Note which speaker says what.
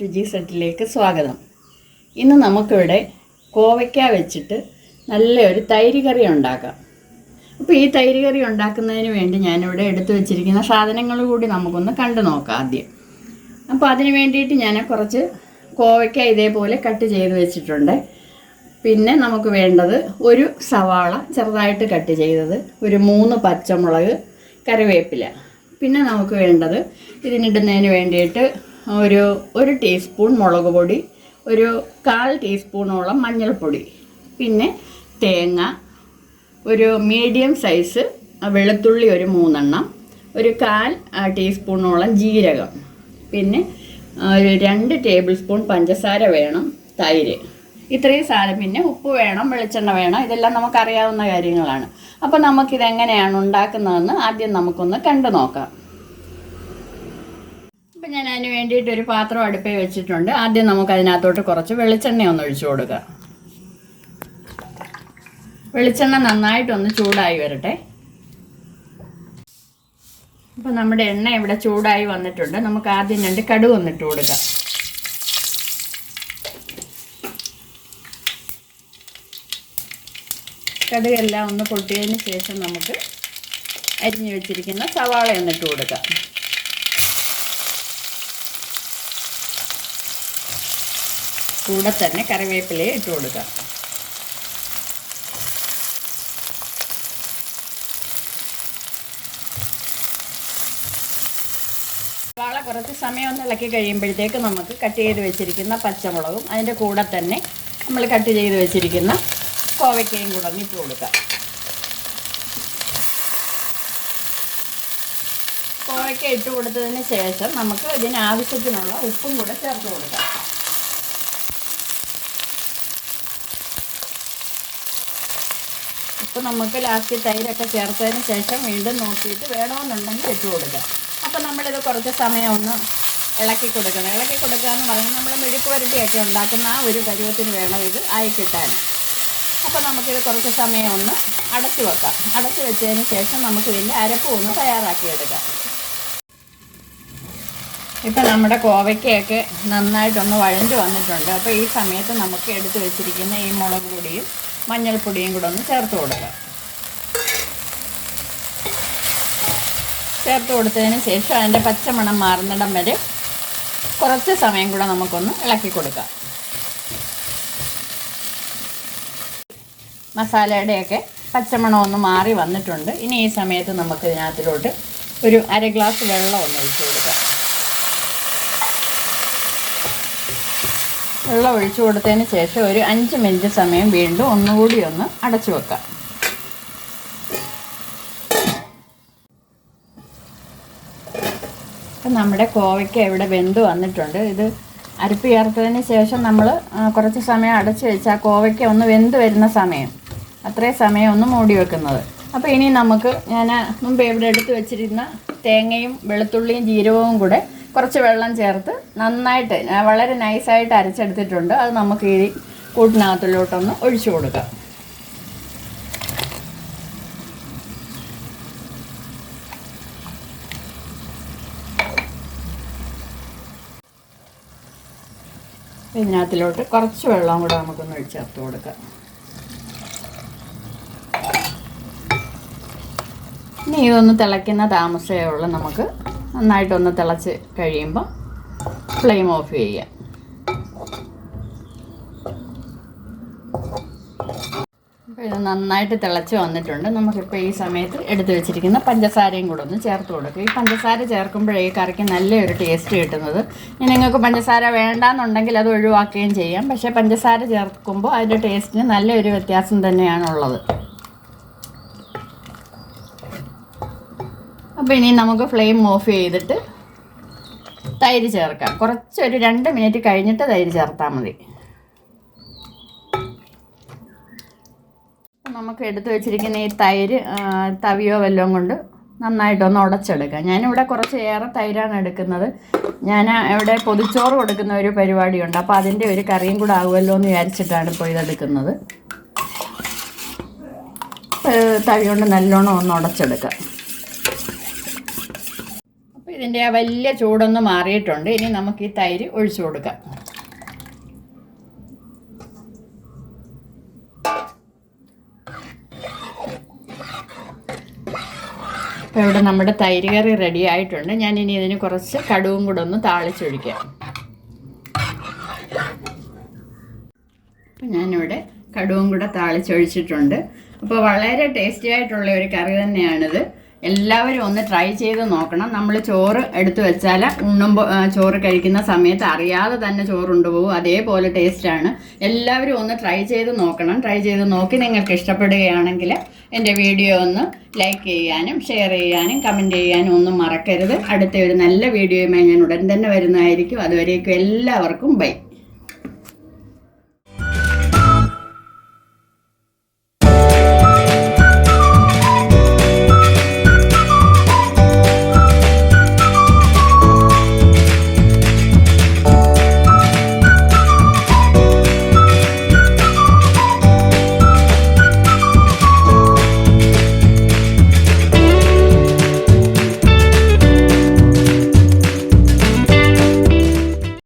Speaker 1: രുചി സെറ്റിലേക്ക് സ്വാഗതം. ഇന്ന് നമുക്കിവിടെ കോവയ്ക്ക വെച്ചിട്ട് നല്ലൊരു തൈര് കറി ഉണ്ടാക്കാം. അപ്പോൾ ഈ തൈര് കറി ഉണ്ടാക്കുന്നതിന് വേണ്ടി ഞാനിവിടെ എടുത്തു വെച്ചിരിക്കുന്ന സാധനങ്ങൾ കൂടി നമുക്കൊന്ന് കണ്ടു നോക്കാം ആദ്യം. അപ്പോൾ അതിന് വേണ്ടിയിട്ട് ഞാൻ കുറച്ച് കോവയ്ക്ക ഇതേപോലെ കട്ട് ചെയ്ത് വെച്ചിട്ടുണ്ട്. പിന്നെ നമുക്ക് വേണ്ടത് ഒരു സവാള ചെറുതായിട്ട് കട്ട് ചെയ്തത് ഒരു മൂന്ന് പച്ചമുളക് കറിവേപ്പില. പിന്നെ നമുക്ക് വേണ്ടത് ഇതിനിടുന്നതിന് വേണ്ടിയിട്ട് ഒരു ഒരു ടീസ്പൂൺ മുളക് പൊടി ഒരു കാൽ ടീസ്പൂണോളം മഞ്ഞൾപ്പൊടി. പിന്നെ തേങ്ങ ഒരു മീഡിയം സൈസ് വെളുത്തുള്ളി ഒരു മൂന്നെണ്ണം ഒരു കാൽ ടീസ്പൂണോളം ജീരകം. പിന്നെ ഒരു രണ്ട് ടേബിൾ സ്പൂൺ പഞ്ചസാര വേണം തൈര്. ഇത്രയും സാധനം. പിന്നെ ഉപ്പ് വേണം വെളിച്ചെണ്ണ വേണം ഇതെല്ലാം നമുക്കറിയാവുന്ന കാര്യങ്ങളാണ്. അപ്പോൾ നമുക്കിതെങ്ങനെയാണ് ഉണ്ടാക്കുന്നതെന്ന് ആദ്യം നമുക്കൊന്ന് കണ്ടു നോക്കാം അപ്പം ഞാൻ അതിന് വേണ്ടിയിട്ട് ഒരു പാത്രം അടുപ്പേ വെച്ചിട്ടുണ്ട്. ആദ്യം നമുക്ക് അതിനകത്തോട്ട് കുറച്ച് വെളിച്ചെണ്ണ ഒന്ന് ഒഴിച്ചു കൊടുക്കുക വെളിച്ചെണ്ണ നന്നായിട്ടൊന്ന് ചൂടായി വരട്ടെ. ഇപ്പം നമ്മുടെ എണ്ണ ഇവിടെ ചൂടായി വന്നിട്ടുണ്ട്. നമുക്ക് ആദ്യം രണ്ട് കടുക് ഒന്നിട്ട് കൊടുക്കാം. കടുകെല്ലാം ഒന്ന് പൊട്ടിയതിന് ശേഷം നമുക്ക് അരിഞ്ഞു വെച്ചിരിക്കുന്ന സവാള ഒന്നിട്ട് കൊടുക്കാം. കൂടെ തന്നെ കറിവേപ്പിലയും ഇട്ട് കൊടുക്കാം. വാള കുറച്ച് സമയം ഒന്ന് ഇളക്കി കഴിയുമ്പോഴത്തേക്ക് നമുക്ക് കട്ട് ചെയ്ത് വെച്ചിരിക്കുന്ന പച്ചമുളകും അതിന്റെ കൂടെ തന്നെ നമ്മൾ കട്ട് ചെയ്ത് വെച്ചിരിക്കുന്ന കോവയ്ക്കയും കൂടെ ഒന്ന് ഇട്ട് കൊടുക്കാം. കോവയ്ക്ക ഇട്ട് കൊടുത്തതിന് ശേഷം നമുക്ക് ഇതിന് ആവശ്യത്തിനുള്ള ഉപ്പും കൂടെ ചേർത്ത് കൊടുക്കാം. ഉപ്പ് നമുക്ക് ലാസ്റ്റ് തൈരൊക്കെ ചേർത്തതിന് ശേഷം വീണ്ടും നോക്കിയിട്ട് വേണമെന്നുണ്ടെങ്കിൽ ഇട്ട് കൊടുക്കാം. അപ്പം നമ്മളിത് കുറച്ച് സമയം ഒന്ന് ഇളക്കി കൊടുക്കണം. ഇളക്കി കൊടുക്കുക എന്ന് പറഞ്ഞാൽ നമ്മൾ മെഴുക്ക് വരട്ടിയൊക്കെ ഉണ്ടാക്കുന്ന ആ ഒരു പരുവത്തിന് വേണം ഇത് ആയി കിട്ടാൻ. അപ്പോൾ നമുക്കിത് കുറച്ച് സമയം ഒന്ന് അടച്ചു വെക്കാം. അടച്ചു വെച്ചതിന് ശേഷം നമുക്ക് ഇതിന്റെ അരപ്പ് ഒന്ന് തയ്യാറാക്കിയെടുക്കാം ഇപ്പം നമ്മുടെ കോവയ്ക്കയൊക്കെ നന്നായിട്ടൊന്ന് വഴഞ്ഞു വന്നിട്ടുണ്ട്. അപ്പോൾ ഈ സമയത്ത് നമുക്ക് എടുത്തു വെച്ചിരിക്കുന്ന ഈ മുളക് പൊടിയും മഞ്ഞൾപ്പൊടിയും കൂടെ ഒന്ന് ചേർത്ത് കൊടുക്കുക. ചേർത്ത് കൊടുത്തതിന് ശേഷം അതിന്റെ പച്ചമണം മാറുന്നിടം വരെ കുറച്ച് സമയം കൂടെ നമുക്കൊന്ന് ഇളക്കി കൊടുക്കാം. മസാലയുടെയൊക്കെ പച്ചമണം ഒന്ന് മാറി വന്നിട്ടുണ്ട്. ഇനി ഈ സമയത്ത് നമുക്ക് ഇതിനകത്തിലോട്ട് ഒരു അര ഗ്ലാസ് വെള്ളം ഒന്ന് ഒഴിച്ചു കൊടുക്കാം. വെള്ളം ഒഴിച്ചു കൊടുത്തതിന് ശേഷം ഒരു അഞ്ച് മിനിറ്റ് സമയം വീണ്ടും ഒന്നുകൂടി ഒന്ന് അടച്ചു വെക്കാം. അപ്പം നമ്മുടെ കോവയ്ക്ക ഇവിടെ വെന്ത് വന്നിട്ടുണ്ട്. ഇത് അരപ്പ് ചേർത്തതിന് ശേഷം നമ്മൾ കുറച്ച് സമയം അടച്ച് വെച്ചാൽ കോവയ്ക്ക ഒന്ന് വെന്ത് വരുന്ന സമയം. അത്രയും സമയം ഒന്ന് മൂടി വെക്കുന്നത്. അപ്പോൾ ഇനി നമുക്ക് ഞാൻ മുമ്പ് ഇവിടെ എടുത്ത് വെച്ചിരുന്ന തേങ്ങയും വെളുത്തുള്ളിയും ജീരകവും കൂടെ കുറച്ച് വെള്ളം ചേർത്ത് നന്നായിട്ട് വളരെ നൈസായിട്ട് അരച്ചെടുത്തിട്ടുണ്ട്. അത് നമുക്ക് ഈ കൂട്ടിനകത്തിലോട്ടൊന്ന് ഒഴിച്ചു കൊടുക്കാം. ഇതിനകത്തിലോട്ട് കുറച്ച് വെള്ളം കൂടെ നമുക്കൊന്ന് ഒഴിച്ചേർത്ത് കൊടുക്കാം. ഇനി ഇതൊന്ന് തിളയ്ക്കുന്ന താമസമേ ഉള്ളൂ നമുക്ക്. നന്നായിട്ടൊന്ന് തിളച്ച് കഴിയുമ്പോൾ ഫ്ലെയിം ഓഫ് ചെയ്യുക. അപ്പോൾ ഇത് നന്നായിട്ട് തിളച്ച് വന്നിട്ടുണ്ട്. നമുക്കിപ്പോൾ ഈ സമയത്ത് എടുത്തു വെച്ചിരിക്കുന്ന പഞ്ചസാരയും കൂടെ ഒന്ന് ചേർത്ത് കൊടുക്കുക. ഈ പഞ്ചസാര ചേർക്കുമ്പോഴേ ഈ കറിക്ക് നല്ലൊരു ടേസ്റ്റ് കിട്ടുന്നത്. ഇനി നിങ്ങൾക്ക് പഞ്ചസാര വേണ്ടാന്നുണ്ടെങ്കിൽ അത് ഒഴിവാക്കുകയും ചെയ്യാം. പക്ഷേ പഞ്ചസാര ചേർക്കുമ്പോൾ അതിന്റെ ടേസ്റ്റിന് നല്ലൊരു വ്യത്യാസം തന്നെയാണുള്ളത്. അപ്പോൾ ഇനി നമുക്ക് ഫ്ലെയിം ഓഫ് ചെയ്തിട്ട് തൈര് ചേർക്കാം. കുറച്ചൊരു രണ്ട് മിനിറ്റ് കഴിഞ്ഞിട്ട് തൈര് ചേർത്താൽ മതി. നമുക്ക് എടുത്തു വെച്ചിരിക്കുന്ന ഈ തൈര് തവിയോ വല്ലതും കൊണ്ട് നന്നായിട്ടൊന്ന് ഉടച്ചെടുക്കാം. ഞാനിവിടെ കുറച്ച് ഏറെ തൈരാണ് എടുക്കുന്നത്. ഞാൻ ഇവിടെ പൊതിച്ചോറ് കൊടുക്കുന്ന ഒരു പരിപാടിയുണ്ട്. അപ്പോൾ അതിന്റെ ഒരു കറിയും കൂടെ ആകുമല്ലോ എന്ന് വിചാരിച്ചിട്ടാണ് ഇപ്പോൾ ഇതെടുക്കുന്നത്. തവി കൊണ്ട് നല്ലോണം ഒന്ന് ഉടച്ചെടുക്കാം. ഇതിന്റെ ആ വലിയ ചൂടൊന്ന് മാറിയിട്ടുണ്ട്. ഇനി നമുക്ക് ഈ തൈര് ഒഴിച്ചു കൊടുക്കാം. അപ്പോൾ ഇവിടെ നമ്മുടെ തൈര് കറി റെഡി ആയിട്ടുണ്ട്. ഞാൻ ഇനി ഇതിന് കുറച്ച് കടുവും കൂടെ ഒന്ന് താളിച്ചൊഴിക്കാം. അപ്പം ഞാനിവിടെ കടുവും കൂടെ താളിച്ചൊഴിച്ചിട്ടുണ്ട്. അപ്പോൾ വളരെ ടേസ്റ്റി ആയിട്ടുള്ള ഒരു കറി തന്നെയാണിത്. എല്ലാവരും ഒന്ന് ട്രൈ ചെയ്ത് നോക്കണം. നമ്മൾ ചോറ് എടുത്തു വെച്ചാൽ ഉണ്ണുമ്പോൾ ചോറ് കഴിക്കുന്ന സമയത്ത് അറിയാതെ തന്നെ ചോറ് കൊണ്ടുപോകും അതേപോലെ ടേസ്റ്റാണ് എല്ലാവരും ഒന്ന് ട്രൈ ചെയ്ത് നോക്കണം. ട്രൈ ചെയ്ത് നോക്കി നിങ്ങൾക്ക് ഇഷ്ടപ്പെടുകയാണെങ്കിൽ എന്റെ വീഡിയോ ഒന്ന് ലൈക്ക് ചെയ്യാനും ഷെയർ ചെയ്യാനും കമന്റ് ചെയ്യാനും ഒന്നും മറക്കരുത്. അടുത്ത ഒരു നല്ല വീഡിയോയുമായി ഞാൻ ഉടൻ തന്നെ വരുന്നതായിരിക്കും. അതുവരേക്കും എല്ലാവർക്കും ബൈ